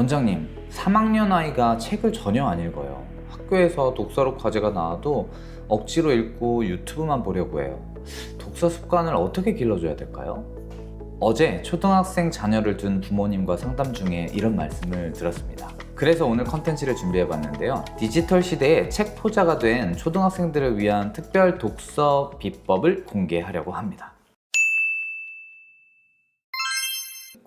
원장님, 3학년 아이가 책을 전혀 안 읽어요. 학교에서 독서록 과제가 나와도 억지로 읽고 유튜브만 보려고 해요. 독서 습관을 어떻게 길러줘야 될까요? 어제 초등학생 자녀를 둔 부모님과 상담 중에 이런 말씀을 들었습니다. 그래서 오늘 컨텐츠를 준비해 봤는데요. 디지털 시대에 책 포자가 된 초등학생들을 위한 특별 독서 비법을 공개하려고 합니다.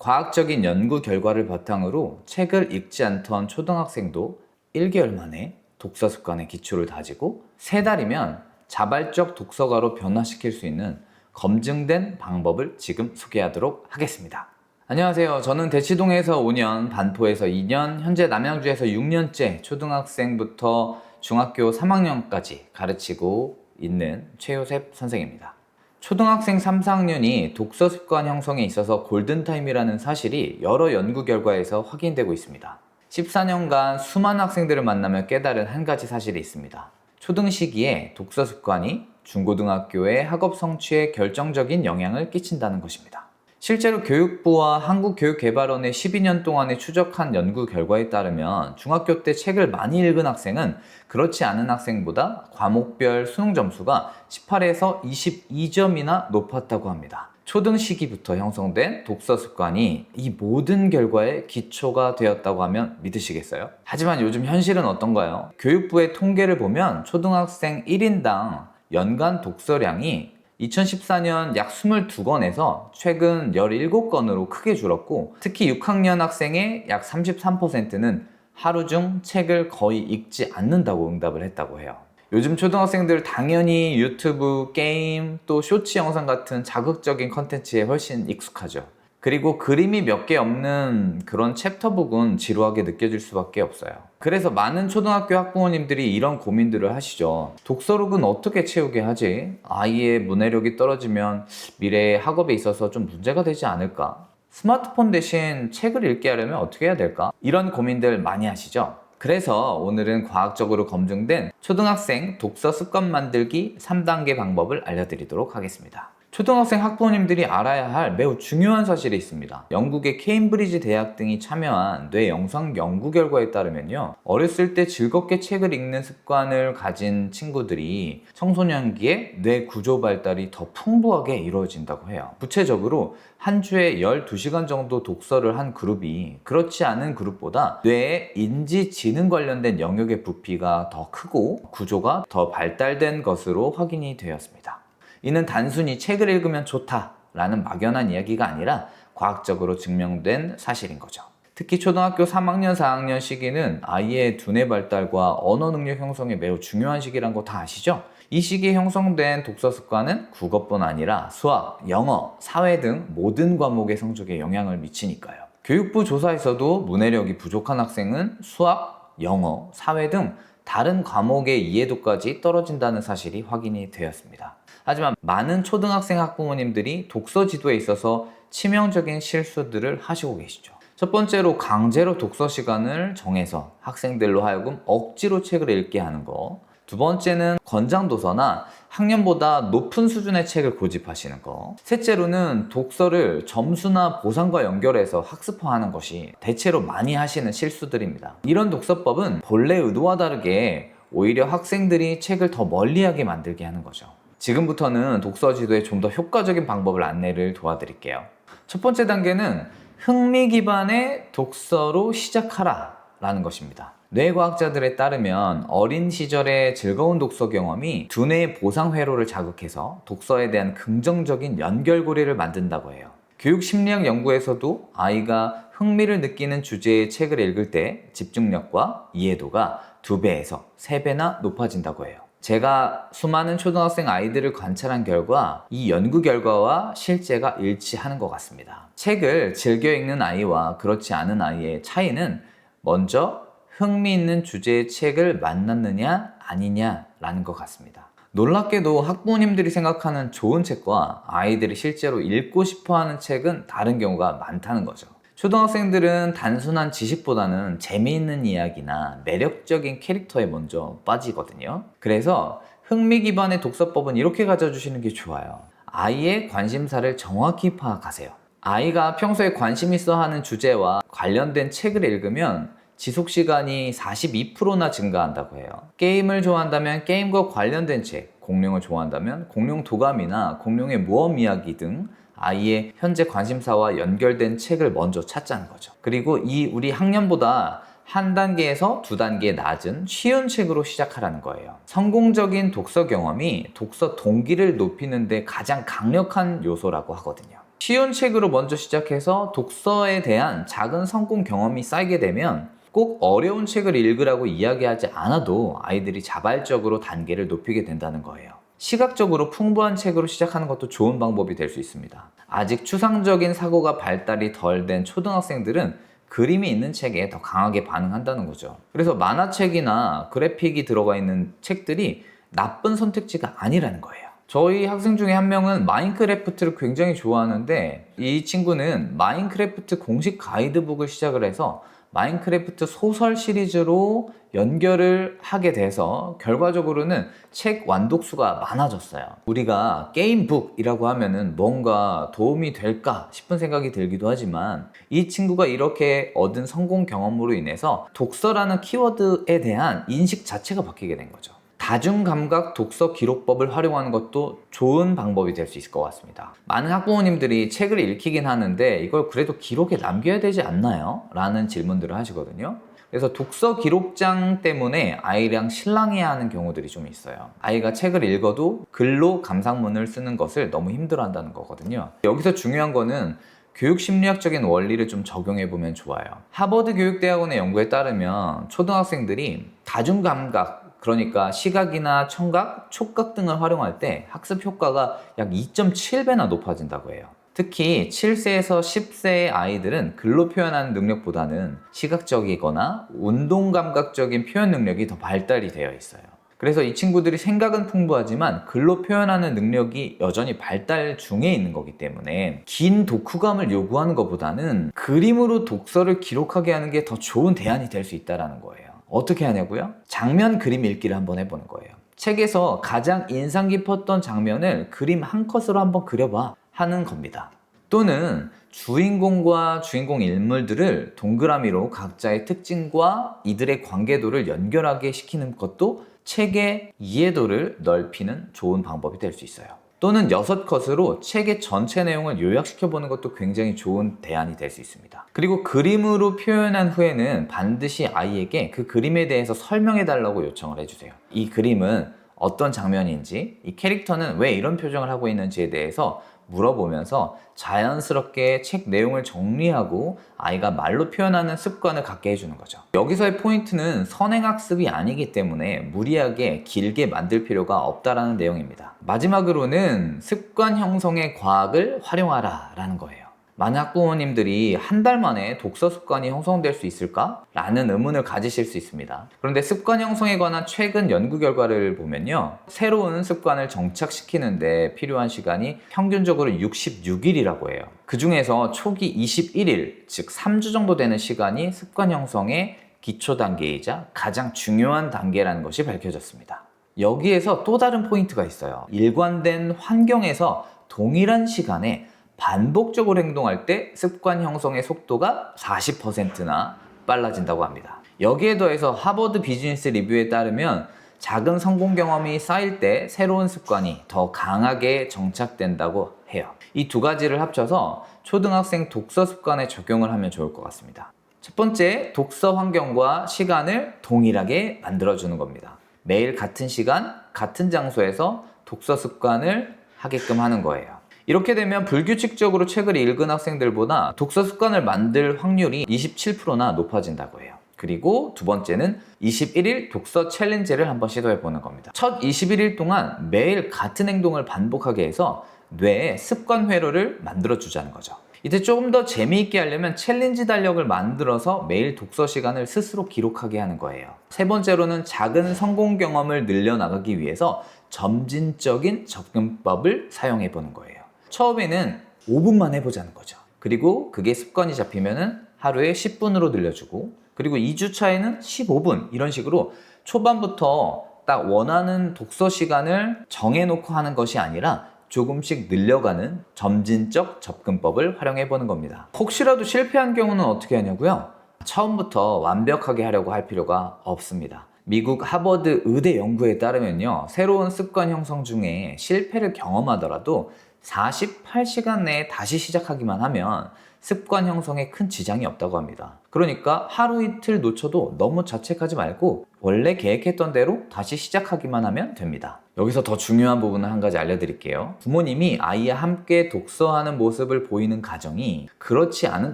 과학적인 연구 결과를 바탕으로 책을 읽지 않던 초등학생도 1개월 만에 독서 습관의 기초를 다지고 세 달이면 자발적 독서가로 변화시킬 수 있는 검증된 방법을 지금 소개하도록 하겠습니다. 안녕하세요. 저는 대치동에서 5년, 반포에서 2년, 현재 남양주에서 6년째 초등학생부터 중학교 3학년까지 가르치고 있는 최효셉 선생입니다. 초등학생 3, 4학년이 독서 습관 형성에 있어서 골든타임이라는 사실이 여러 연구 결과에서 확인되고 있습니다. 14년간 수많은 학생들을 만나며 깨달은 한 가지 사실이 있습니다. 초등 시기에 독서 습관이 중고등학교의 학업 성취에 결정적인 영향을 끼친다는 것입니다. 실제로 교육부와 한국교육개발원의 12년 동안에 추적한 연구 결과에 따르면 중학교 때 책을 많이 읽은 학생은 그렇지 않은 학생보다 과목별 수능 점수가 18에서 22점이나 높았다고 합니다. 초등 시기부터 형성된 독서 습관이 이 모든 결과의 기초가 되었다고 하면 믿으시겠어요? 하지만 요즘 현실은 어떤가요? 교육부의 통계를 보면 초등학생 1인당 연간 독서량이 2014년 약 22권에서 최근 17권으로 크게 줄었고 특히 6학년 학생의 약 33%는 하루 중 책을 거의 읽지 않는다고 응답을 했다고 해요. 요즘 초등학생들 당연히 유튜브, 게임, 또 쇼츠 영상 같은 자극적인 컨텐츠에 훨씬 익숙하죠. 그리고 그림이 몇 개 없는 그런 챕터북은 지루하게 느껴질 수밖에 없어요. 그래서 많은 초등학교 학부모님들이 이런 고민들을 하시죠. 독서록은 어떻게 채우게 하지? 아이의 문해력이 떨어지면 미래의 학업에 있어서 좀 문제가 되지 않을까? 스마트폰 대신 책을 읽게 하려면 어떻게 해야 될까? 이런 고민들 많이 하시죠? 그래서 오늘은 과학적으로 검증된 초등학생 독서 습관 만들기 3단계 방법을 알려드리도록 하겠습니다. 초등학생 학부모님들이 알아야 할 매우 중요한 사실이 있습니다. 영국의 케임브리지 대학 등이 참여한 뇌 영상 연구 결과에 따르면요. 어렸을 때 즐겁게 책을 읽는 습관을 가진 친구들이 청소년기에 뇌 구조 발달이 더 풍부하게 이루어진다고 해요. 구체적으로 한 주에 12시간 정도 독서를 한 그룹이 그렇지 않은 그룹보다 뇌의 인지 지능 관련된 영역의 부피가 더 크고 구조가 더 발달된 것으로 확인이 되었습니다. 이는 단순히 책을 읽으면 좋다라는 막연한 이야기가 아니라 과학적으로 증명된 사실인 거죠. 특히 초등학교 3학년, 4학년 시기는 아이의 두뇌 발달과 언어 능력 형성에 매우 중요한 시기란 거 다 아시죠? 이 시기에 형성된 독서 습관은 국어뿐 아니라 수학, 영어, 사회 등 모든 과목의 성적에 영향을 미치니까요. 교육부 조사에서도 문해력이 부족한 학생은 수학, 영어, 사회 등 다른 과목의 이해도까지 떨어진다는 사실이 확인이 되었습니다. 하지만 많은 초등학생 학부모님들이 독서 지도에 있어서 치명적인 실수들을 하시고 계시죠. 첫 번째로 강제로 독서 시간을 정해서 학생들로 하여금 억지로 책을 읽게 하는 거. 두 번째는 권장 도서나 학년보다 높은 수준의 책을 고집하시는 거. 셋째로는 독서를 점수나 보상과 연결해서 학습화하는 것이 대체로 많이 하시는 실수들입니다. 이런 독서법은 본래 의도와 다르게 오히려 학생들이 책을 더 멀리하게 만들게 하는 거죠. 지금부터는 독서 지도에 좀더 효과적인 방법을 안내를 도와드릴게요. 첫 번째 단계는 흥미 기반의 독서로 시작하라 라는 것입니다. 뇌과학자들에 따르면 어린 시절의 즐거운 독서 경험이 두뇌의 보상 회로를 자극해서 독서에 대한 긍정적인 연결고리를 만든다고 해요. 교육 심리학 연구에서도 아이가 흥미를 느끼는 주제의 책을 읽을 때 집중력과 이해도가 두 배에서 세 배나 높아진다고 해요. 제가 수많은 초등학생 아이들을 관찰한 결과 이 연구 결과와 실제가 일치하는 것 같습니다. 책을 즐겨 읽는 아이와 그렇지 않은 아이의 차이는 먼저 흥미있는 주제의 책을 만났느냐 아니냐라는 것 같습니다. 놀랍게도 학부모님들이 생각하는 좋은 책과 아이들이 실제로 읽고 싶어 하는 책은 다른 경우가 많다는 거죠. 초등학생들은 단순한 지식보다는 재미있는 이야기나 매력적인 캐릭터에 먼저 빠지거든요. 그래서 흥미 기반의 독서법은 이렇게 가져주시는 게 좋아요. 아이의 관심사를 정확히 파악하세요. 아이가 평소에 관심 있어 하는 주제와 관련된 책을 읽으면 지속 시간이 42%나 증가한다고 해요. 게임을 좋아한다면 게임과 관련된 책, 공룡을 좋아한다면 공룡 도감이나 공룡의 모험 이야기 등 아이의 현재 관심사와 연결된 책을 먼저 찾자는 거죠. 그리고 이 우리 학년보다 한 단계에서 두 단계 낮은 쉬운 책으로 시작하라는 거예요. 성공적인 독서 경험이 독서 동기를 높이는데 가장 강력한 요소라고 하거든요. 쉬운 책으로 먼저 시작해서 독서에 대한 작은 성공 경험이 쌓이게 되면 꼭 어려운 책을 읽으라고 이야기하지 않아도 아이들이 자발적으로 단계를 높이게 된다는 거예요. 시각적으로 풍부한 책으로 시작하는 것도 좋은 방법이 될 수 있습니다. 아직 추상적인 사고가 발달이 덜 된 초등학생들은 그림이 있는 책에 더 강하게 반응한다는 거죠. 그래서 만화책이나 그래픽이 들어가 있는 책들이 나쁜 선택지가 아니라는 거예요. 저희 학생 중에 한 명은 마인크래프트를 굉장히 좋아하는데 이 친구는 마인크래프트 공식 가이드북을 시작을 해서 마인크래프트 소설 시리즈로 연결을 하게 돼서 결과적으로는 책 완독수가 많아졌어요. 우리가 게임북이라고 하면은 뭔가 도움이 될까 싶은 생각이 들기도 하지만 이 친구가 이렇게 얻은 성공 경험으로 인해서 독서라는 키워드에 대한 인식 자체가 바뀌게 된 거죠. 다중감각 독서 기록법을 활용하는 것도 좋은 방법이 될 수 있을 것 같습니다. 많은 학부모님들이 책을 읽히긴 하는데 이걸 그래도 기록에 남겨야 되지 않나요? 라는 질문들을 하시거든요. 그래서 독서 기록장 때문에 아이랑 실랑해야 하는 경우들이 좀 있어요. 아이가 책을 읽어도 글로 감상문을 쓰는 것을 너무 힘들어 한다는 거거든요. 여기서 중요한 거는 교육 심리학적인 원리를 좀 적용해 보면 좋아요. 하버드 교육대학원의 연구에 따르면 초등학생들이 다중감각 그러니까 시각이나 청각, 촉각 등을 활용할 때 학습 효과가 약 2.7배나 높아진다고 해요. 특히 7세에서 10세의 아이들은 글로 표현하는 능력보다는 시각적이거나 운동 감각적인 표현 능력이 더 발달이 되어 있어요. 그래서 이 친구들이 생각은 풍부하지만 글로 표현하는 능력이 여전히 발달 중에 있는 거기 때문에 긴 독후감을 요구하는 것보다는 그림으로 독서를 기록하게 하는 게 더 좋은 대안이 될 수 있다는 거예요. 어떻게 하냐고요? 장면 그림 읽기를 한번 해보는 거예요. 책에서 가장 인상 깊었던 장면을 그림 한 컷으로 한번 그려봐 하는 겁니다. 또는 주인공과 주인공 인물들을 동그라미로 각자의 특징과 이들의 관계도를 연결하게 시키는 것도 책의 이해도를 넓히는 좋은 방법이 될 수 있어요. 또는 여섯 컷으로 책의 전체 내용을 요약시켜 보는 것도 굉장히 좋은 대안이 될 수 있습니다. 그리고 그림으로 표현한 후에는 반드시 아이에게 그 그림에 대해서 설명해 달라고 요청을 해주세요. 이 그림은 어떤 장면인지, 이 캐릭터는 왜 이런 표정을 하고 있는지에 대해서 물어보면서 자연스럽게 책 내용을 정리하고 아이가 말로 표현하는 습관을 갖게 해주는 거죠. 여기서의 포인트는 선행학습이 아니기 때문에 무리하게 길게 만들 필요가 없다라는 내용입니다. 마지막으로는 습관 형성의 과학을 활용하라 라는 거예요. 많은 학부모님들이 한 달 만에 독서 습관이 형성될 수 있을까? 라는 의문을 가지실 수 있습니다. 그런데 습관 형성에 관한 최근 연구 결과를 보면요. 새로운 습관을 정착시키는데 필요한 시간이 평균적으로 66일이라고 해요. 그 중에서 초기 21일, 즉 3주 정도 되는 시간이 습관 형성의 기초 단계이자 가장 중요한 단계라는 것이 밝혀졌습니다. 여기에서 또 다른 포인트가 있어요. 일관된 환경에서 동일한 시간에 반복적으로 행동할 때 습관 형성의 속도가 40%나 빨라진다고 합니다. 여기에 더해서 하버드 비즈니스 리뷰에 따르면 작은 성공 경험이 쌓일 때 새로운 습관이 더 강하게 정착된다고 해요. 이 두 가지를 합쳐서 초등학생 독서 습관에 적용을 하면 좋을 것 같습니다. 첫 번째, 독서 환경과 시간을 동일하게 만들어주는 겁니다. 매일 같은 시간, 같은 장소에서 독서 습관을 하게끔 하는 거예요. 이렇게 되면 불규칙적으로 책을 읽은 학생들보다 독서 습관을 만들 확률이 27%나 높아진다고 해요. 그리고 두 번째는 21일 독서 챌린지를 한번 시도해 보는 겁니다. 첫 21일 동안 매일 같은 행동을 반복하게 해서 뇌에 습관 회로를 만들어 주자는 거죠. 이제 조금 더 재미있게 하려면 챌린지 달력을 만들어서 매일 독서 시간을 스스로 기록하게 하는 거예요. 세 번째로는 작은 성공 경험을 늘려나가기 위해서 점진적인 접근법을 사용해 보는 거예요. 처음에는 5분만 해보자는 거죠. 그리고 그게 습관이 잡히면은 하루에 10분으로 늘려주고, 그리고 2주 차에는 15분, 이런 식으로 초반부터 딱 원하는 독서 시간을 정해놓고 하는 것이 아니라 조금씩 늘려가는 점진적 접근법을 활용해 보는 겁니다. 혹시라도 실패한 경우는 어떻게 하냐고요? 처음부터 완벽하게 하려고 할 필요가 없습니다. 미국 하버드 의대 연구에 따르면요. 새로운 습관 형성 중에 실패를 경험하더라도 48시간 내에 다시 시작하기만 하면 습관 형성에 큰 지장이 없다고 합니다. 그러니까 하루 이틀 놓쳐도 너무 자책하지 말고 원래 계획했던 대로 다시 시작하기만 하면 됩니다. 여기서 더 중요한 부분을 한 가지 알려드릴게요. 부모님이 아이와 함께 독서하는 모습을 보이는 가정이 그렇지 않은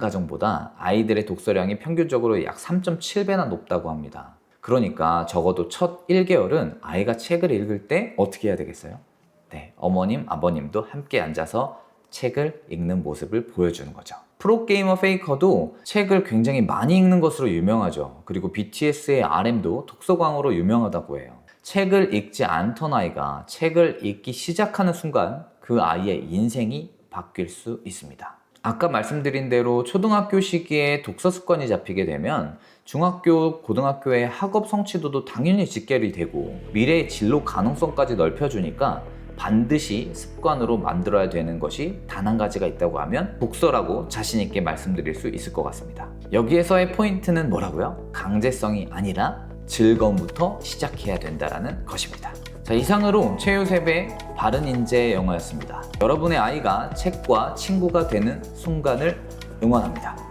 가정보다 아이들의 독서량이 평균적으로 약 3.7배나 높다고 합니다. 그러니까 적어도 첫 1개월은 아이가 책을 읽을 때 어떻게 해야 되겠어요? 네, 어머님, 아버님도 함께 앉아서 책을 읽는 모습을 보여주는 거죠. 프로게이머 페이커도 책을 굉장히 많이 읽는 것으로 유명하죠. 그리고 BTS의 RM도 독서광으로 유명하다고 해요. 책을 읽지 않던 아이가 책을 읽기 시작하는 순간 그 아이의 인생이 바뀔 수 있습니다. 아까 말씀드린 대로 초등학교 시기에 독서 습관이 잡히게 되면 중학교, 고등학교의 학업 성취도도 당연히 직결이 되고 미래의 진로 가능성까지 넓혀주니까 반드시 습관으로 만들어야 되는 것이 단 한 가지가 있다고 하면 독서라고 자신있게 말씀드릴 수 있을 것 같습니다. 여기에서의 포인트는 뭐라고요? 강제성이 아니라 즐거움부터 시작해야 된다는 것입니다. 자, 이상으로 최유셉의 바른 인재 영어였습니다. 여러분의 아이가 책과 친구가 되는 순간을 응원합니다.